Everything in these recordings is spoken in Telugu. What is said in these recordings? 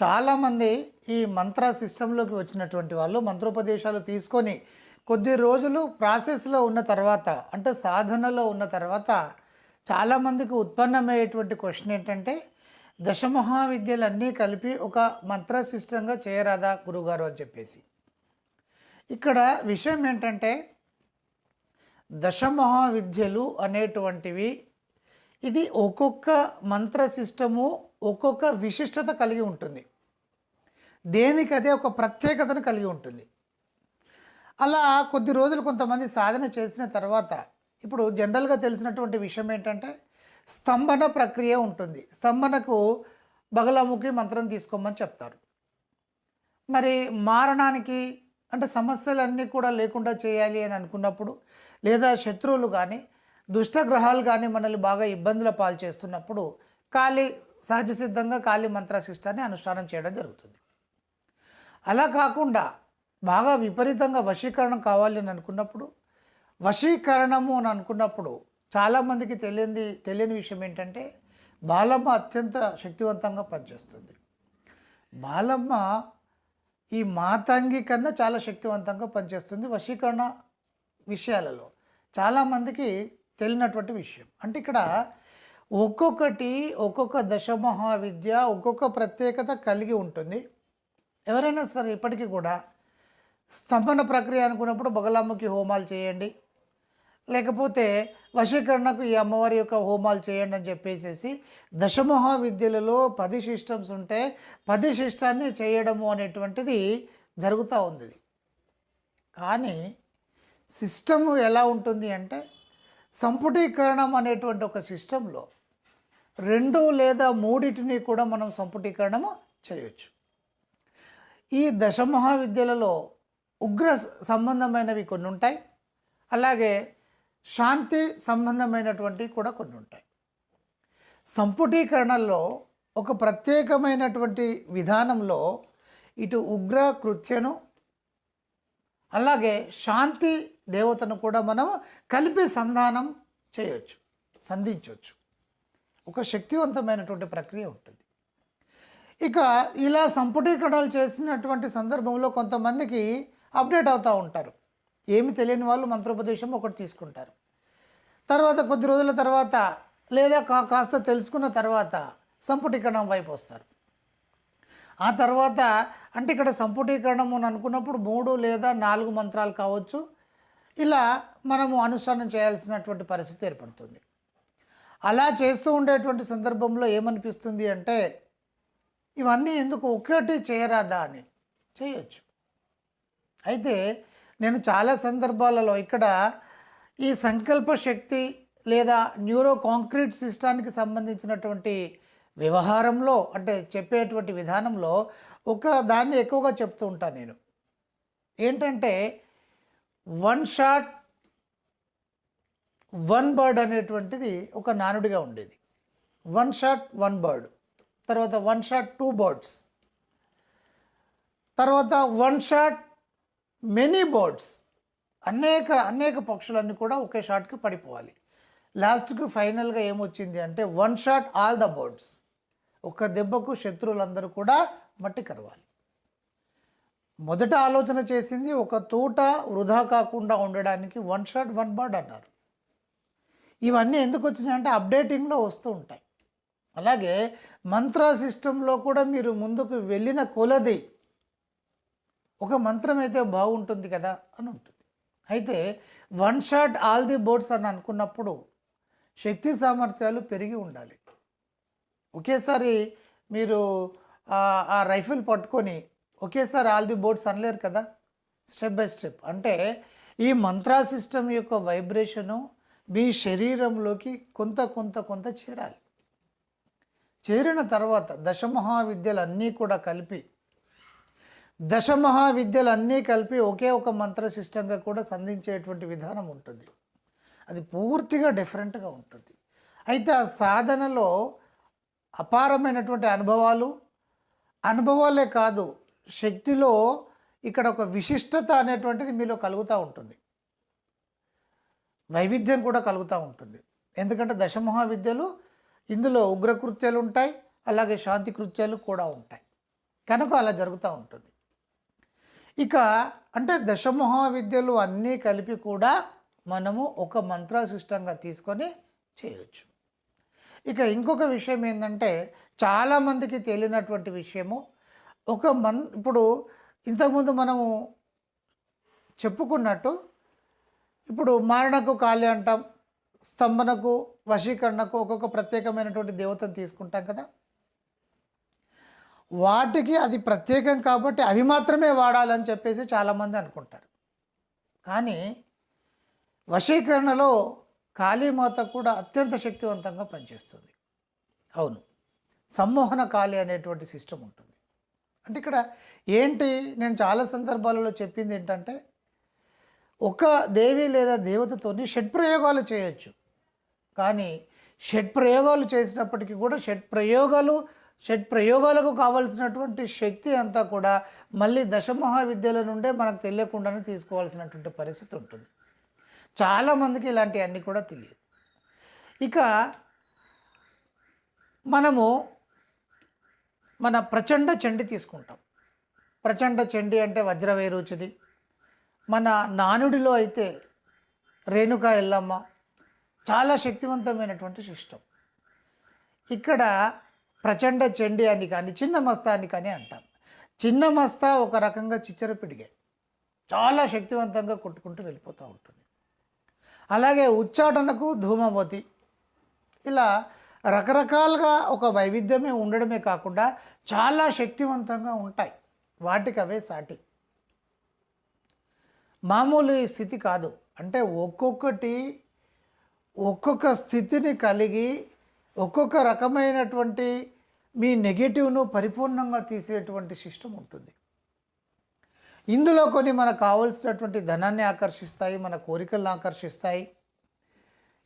చాలామంది ఈ మంత్ర సిస్టంలోకి వచ్చినటువంటి వాళ్ళు మంత్రోపదేశాలు తీసుకొని కొద్ది రోజులు ప్రాసెస్లో ఉన్న తర్వాత అంటే సాధనలో ఉన్న తర్వాత చాలామందికి ఉత్పన్నమయ్యేటువంటి క్వశ్చన్ ఏంటంటే దశమహావిద్యలన్నీ కలిపి ఒక మంత్ర సిస్టంగా చేయరాదా గురుగారు అని చెప్పేసి. ఇక్కడ విషయం ఏంటంటే దశమహావిద్యలు అనేటువంటివి ఇది ఒక్కొక్క మంత్ర సిస్టము ఒక్కొక్క విశిష్టత కలిగి ఉంటుంది. దేనికదే ఒక ప్రత్యేకతను కలిగి ఉంటుంది. అలా కొద్ది రోజులు కొంతమంది సాధన చేసిన తర్వాత ఇప్పుడు జనరల్గా తెలిసినటువంటి విషయం ఏంటంటే స్తంభన ప్రక్రియ ఉంటుంది. స్తంభనకు బగలాముఖి మంత్రం తీసుకోమని చెప్తారు. మరి మారణానికి అంటే సమస్యలన్నీ కూడా లేకుండా చేయాలి అని అనుకున్నప్పుడు లేదా శత్రువులు కానీ దుష్టగ్రహాలు కానీ మనల్ని బాగా ఇబ్బందుల పాలు చేస్తున్నప్పుడు కాళీ సహజ సిద్ధంగా కాళీ మంత్రశిష్టాన్ని అనుష్ఠానం చేయడం జరుగుతుంది. అలా కాకుండా బాగా విపరీతంగా వశీకరణం కావాలి అని అనుకున్నప్పుడు వశీకరణము అని అనుకున్నప్పుడు చాలామందికి తెలియని తెలియని విషయం ఏంటంటే బాలమ్మ అత్యంత శక్తివంతంగా పనిచేస్తుంది. బాలమ్మ ఈ మాతంగి కన్నా చాలా శక్తివంతంగా పనిచేస్తుంది వశీకరణ విషయాలలో. చాలామందికి తెలియనటువంటి విషయం. అంటే ఇక్కడ ఒక్కొక్కటి ఒక్కొక్క దశమహావిద్య ఒక్కొక్క ప్రత్యేకత కలిగి ఉంటుంది. ఎవరైనా సరే ఇప్పటికీ కూడా స్తంభన ప్రక్రియ అనుకున్నప్పుడు బగలామ్మకి హోమాలు చేయండి. లేకపోతే వశీకరణకు ఈ అమ్మవారి యొక్క హోమాలు చేయండి అని చెప్పేసేసి దశమహావిద్యలలో పది సిస్టమ్స్ ఉంటే పది సిస్టాన్ని చేయడము అనేటువంటిది జరుగుతూ ఉంది కానీ సిస్టమ్ ఎలా ఉంటుంది అంటే సంపుటీకరణం అనేటువంటి ఒక సిస్టంలో రెండు లేదా మూడింటిని కూడా మనం సంపుటీకరణము చేయొచ్చు. ఈ దశమహావిద్యలలో ఉగ్ర సంబంధమైనవి కొన్ని ఉంటాయి అలాగే శాంతి సంబంధమైనటువంటివి కూడా కొన్ని ఉంటాయి సంపుటీకరణలో ఒక ప్రత్యేకమైనటువంటి విధానంలో ఇటు ఉగ్ర కృత్యను అలాగే శాంతి దేవతను కూడా మనం కలిపి సంధానం చేయవచ్చు సంధించవచ్చు ఒక శక్తివంతమైనటువంటి ప్రక్రియ ఉంటుంది. ఇక ఇలా సంపుటీకరణలు చేసినటువంటి సందర్భంలో కొంతమందికి అప్డేట్ అవుతూ ఉంటారు. ఏమి తెలియని వాళ్ళు మంత్రోపదేశం ఒకటి తీసుకుంటారు. తర్వాత కొద్ది రోజుల తర్వాత లేదా కా కాస్త తెలుసుకున్న తర్వాత సంపుటీకరణం వైపు వస్తారు. ఆ తర్వాత అంటే ఇక్కడ సంపుటీకరణం అని అనుకున్నప్పుడు మూడు లేదా నాలుగు మంత్రాలు కావచ్చు. ఇలా మనము అనుష్ఠానం చేయాల్సినటువంటి పరిస్థితి ఏర్పడుతుంది. అలా చేస్తూ ఉండేటువంటి సందర్భంలో ఏమనిపిస్తుంది అంటే ఇవన్నీ ఎందుకు? ఒకటి చేయరాదా అని. చేయొచ్చు. అయితే నేను చాలా సందర్భాలలో ఇక్కడ ఈ సంకల్ప శక్తి లేదా న్యూరో కాంక్రీట్ సిస్టానికి సంబంధించినటువంటి వ్యవహారంలో అంటే చెప్పేటువంటి విధానంలో ఒక దాన్ని ఎక్కువగా చెప్తూ ఉంటాను నేను. ఏంటంటే వన్ షాట్ వన్ బర్డ్ అనేటువంటిది ఒక నానుడిగా ఉండేది. One shot one bird. తర్వాత వన్ షాట్ టూ బర్డ్స్ తర్వాత వన్ షాట్ మెనీ బర్డ్స్ అనేక అనేక పక్షులన్నీ కూడా ఒకే షాట్కి పడిపోవాలి. లాస్ట్కి ఫైనల్గా ఏమొచ్చింది అంటే one shot all the birds ఒక దెబ్బకు శత్రువులందరూ కూడా మట్టి కరవాలి. మొదట ఆలోచన చేసింది ఒక తోట వృధా కాకుండా ఉండడానికి వన్ షాట్ వన్ బర్డ్ అన్నారు. ఇవన్నీ ఎందుకు వచ్చినాయంటే అప్డేటింగ్లో వస్తూ ఉంటాయి. అలాగే మంత్ర సిస్టంలో కూడా మీరు ముందుకు వెళ్ళిన కొలది ఒక మంత్రం అయితే బాగుంటుంది కదా అని ఉంటుంది. అయితే one shot all the birds అని అనుకున్నప్పుడు శక్తి సామర్థ్యాలు పెరిగి ఉండాలి. ఒకేసారి మీరు ఆ- రైఫిల్ పట్టుకొని ఒకేసారి ఆల్ ది బోర్డ్స్ అనలేరు కదా? స్టెప్ బై స్టెప్ అంటే ఈ మంత్రా సిస్టమ్ యొక్క వైబ్రేషను మీ శరీరంలోకి కొంత కొంత కొంత చేరాలి. చేరిన తర్వాత దశమహావిద్యలన్నీ కూడా కలిపి దశమహావిద్యలన్నీ అన్నీ కలిపి ఒకే ఒక మంత్ర సిస్టంగా కూడా సంధించేటువంటి విధానం ఉంటుంది. అది పూర్తిగా డిఫరెంట్గా ఉంటుంది. అయితే ఆ సాధనలో అపారమైనటువంటి అనుభవాలు అనుభవాలే కాదు శక్తిలో ఇక్కడ ఒక విశిష్టత అనేటువంటిది మీలో కలుగుతూ ఉంటుంది. వైవిధ్యం కూడా కలుగుతూ ఉంటుంది. ఎందుకంటే దశమహావిద్యలు ఇందులో ఉగ్రకృత్యాలు ఉంటాయి అలాగే శాంతి కృత్యాలు కూడా ఉంటాయి. కనుక అలా జరుగుతూ ఉంటుంది. ఇక అంటే దశమహావిద్యలు అన్నీ కలిపి కూడా మనము ఒక మంత్రాశిష్టంగా తీసుకొని చేయొచ్చు. ఇక ఇంకొక విషయం ఏంటంటే చాలామందికి తెలియనటువంటి విషయము ఒక మన్ ఇప్పుడు ఇంతకుముందు మనము చెప్పుకున్నట్టు ఇప్పుడు మారణకు కాళి అంటాం స్తంభనకు వశీకరణకు ఒక్కొక్క ప్రత్యేకమైనటువంటి దేవతను తీసుకుంటాం కదా. వాటికి అది ప్రత్యేకం కాబట్టి అవి మాత్రమే వాడాలని చెప్పేసి చాలామంది అనుకుంటారు. కానీ వశీకరణలో కాళీమాత కూడా అత్యంత శక్తివంతంగా పనిచేస్తుంది. అవును. సమ్మోహన కాళి అనేటువంటి సిస్టమ్ ఉంటుంది. అంటే ఇక్కడ ఏంటి? నేను చాలా సందర్భాలలో చెప్పింది ఏంటంటే ఒక దేవి లేదా దేవతతోని షడ్ప్రయోగాలు చేయొచ్చు. కానీ షడ్ప్రయోగాలు చేసినప్పటికీ కూడా షట్ ప్రయోగాలు షట్ ప్రయోగాలకు కావాల్సినటువంటి శక్తి అంతా కూడా మళ్ళీ దశమహావిద్యల నుండే మనకు తెలియకుండానే తీసుకోవాల్సినటువంటి పరిస్థితి ఉంటుంది. చాలామందికి ఇలాంటివన్నీ కూడా తెలియదు. ఇక మనము మన ప్రచండ చండి తీసుకుంటాం. ప్రచండ చండి అంటే వజ్రవేరుచిది. మన నానుడిలో అయితే రేణుక ఎల్లమ్మ చాలా శక్తివంతమైనటువంటి సిస్టమ్ ఇక్కడ ప్రచండ చండి అని కానీ చిన్న మస్తా అని కానీ అంటాం. చిన్న మస్తా ఒక రకంగా చిచ్చర పిడిగే. చాలా శక్తివంతంగా కొట్టుకుంటూ వెళ్ళిపోతూ ఉంటుంది. అలాగే ఉచ్చాటనకు ధూమవతి ఇలా రకరకాలుగా ఒక వైవిధ్యమే ఉండడమే కాకుండా చాలా శక్తివంతంగా ఉంటాయి. వాటికి అవే సాటి. మామూలు స్థితి కాదు. అంటే ఒక్కొక్కటి ఒక్కొక్క స్థితిని కలిగి ఒక్కొక్క రకమైనటువంటి మీ నెగటివ్ను పరిపూర్ణంగా తీసేటువంటి సిస్టమ్ ఉంటుంది. ఇందులో కొన్ని మనకు కావలసినటువంటి ధనాన్ని ఆకర్షిస్తాయి మన కోరికలను ఆకర్షిస్తాయి.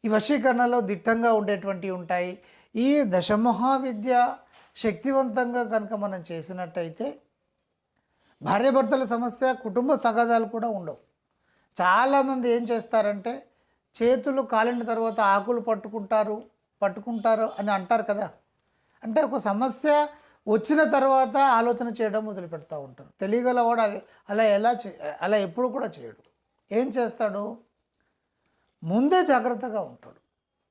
ఈ వశీకరణలో దిట్టంగా ఉండేటువంటివి ఉంటాయి. ఈ దశమహావిద్య శక్తివంతంగా కనుక మనం చేసినట్టయితే భార్యాభర్తల సమస్య కుటుంబ సగాదాలు కూడా ఉండవు. చాలామంది ఏం చేస్తారంటే చేతులు కాలిన తర్వాత ఆకులు పట్టుకుంటారు పట్టుకుంటారు అని అంటారు కదా. అంటే ఒక సమస్య వచ్చిన తర్వాత ఆలోచన చేయడం మొదలు పెడతా ఉంటారు తెలియగలవాడు అలా ఎలా చే అలా ఎప్పుడు కూడా చేయడు. ఏం చేస్తాడు? ముందే జాగ్రత్తగా ఉంటాడు.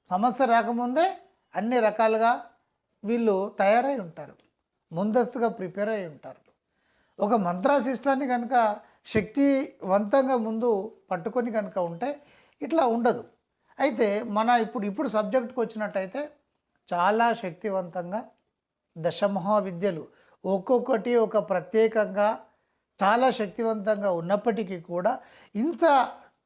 సమస్య రాకముందే అన్ని రకాలుగా వీళ్ళు తయారై ఉంటారు. ముందస్తుగా ప్రిపేర్ అయి ఉంటారు. ఒక మంత్రాశిష్టాన్ని కనుక శక్తివంతంగా ముందు పట్టుకొని కనుక ఉంటే ఇట్లా ఉండదు. అయితే మన ఇప్పుడు ఇప్పుడు సబ్జెక్ట్కి వచ్చినట్టయితే చాలా శక్తివంతంగా దశమహావిద్యలు ఒక్కొక్కటి ఒక ప్రత్యేకంగా చాలా శక్తివంతంగా ఉన్నప్పటికీ కూడా ఇంత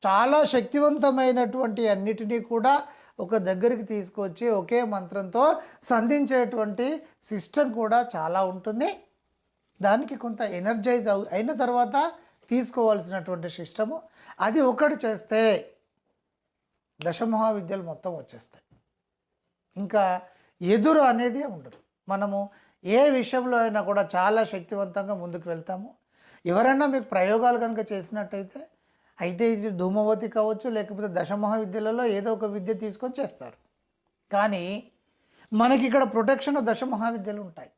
చాలా శక్తివంతమైనటువంటి అన్నిటినీ కూడా ఒక దగ్గరికి తీసుకొచ్చి ఒకే మంత్రంతో సంధించేటువంటి సిస్టమ్ కూడా చాలా ఉంటుంది. దానికి కొంత ఎనర్జైజ్ అవు అయిన తర్వాత తీసుకోవాల్సినటువంటి సిస్టము. అది ఒకటి చేస్తే దశమహావిద్యలు మొత్తం వచ్చేస్తాయి. ఇంకా ఎదురు అనేది ఉండదు. మనము ఏ విషయంలో అయినా కూడా చాలా శక్తివంతంగా ముందుకు వెళ్తాము. ఎవరైనా మీకు ప్రయోగాలు కనుక చేసినట్టయితే అయితే ఇది ధూమవతి కావచ్చు లేకపోతే దశమహావిద్యలలో ఏదో ఒక విద్య తీసుకొని చేస్తారు. కానీ మనకి ఇక్కడ ప్రొటెక్షన్ దశమహావిద్యలు ఉంటాయి.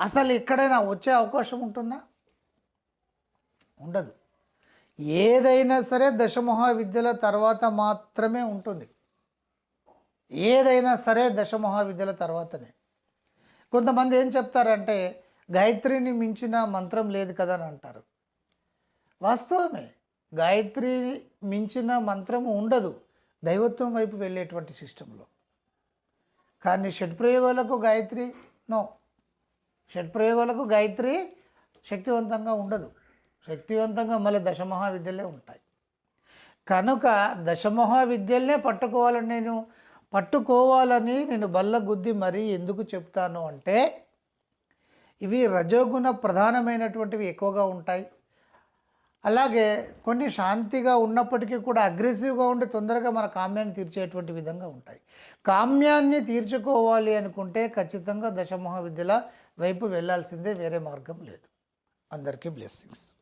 అసలు ఎక్కడైనా వచ్చే అవకాశం ఉంటుందా? ఉండదు. ఏదైనా సరే దశమహావిద్యల తర్వాత మాత్రమే ఉంటుంది. ఏదైనా సరే దశమహావిద్యల తర్వాతనే. కొంతమంది ఏం చెప్తారంటే గాయత్రిని మించిన మంత్రం లేదు కదా అని అంటారు. వాస్తవమే గాయత్రి మించిన మంత్రము ఉండదు దైవత్వం వైపు వెళ్ళేటువంటి సిస్టంలో. కానీ షడ్ప్రయోగాలకు గాయత్రి నో. షడ్ప్రయోగాలకు గాయత్రి శక్తివంతంగా ఉండదు. శక్తివంతంగా మళ్ళీ దశమహావిద్యలే ఉంటాయి. కనుక దశమహావిద్యలనే పట్టుకోవాలని నేను పట్టుకోవాలని నేను బల్ల గుద్ది మరీ ఎందుకు చెప్తాను అంటే ఇవి రజోగుణ ప్రధానమైనటువంటివి ఎక్కువగా ఉంటాయి. అలాగే కొన్ని శాంతిగా ఉన్నప్పటికీ కూడా అగ్రెసివ్గా ఉండి తొందరగా మన కామ్యాన్ని తీర్చేటువంటి విధంగా ఉంటాయి. కామ్యాన్ని తీర్చుకోవాలి అనుకుంటే ఖచ్చితంగా దశమహావిద్యల వైపు వెళ్ళాల్సిందే వేరే మార్గం లేదు. అందరికీ బ్లెస్సింగ్స్.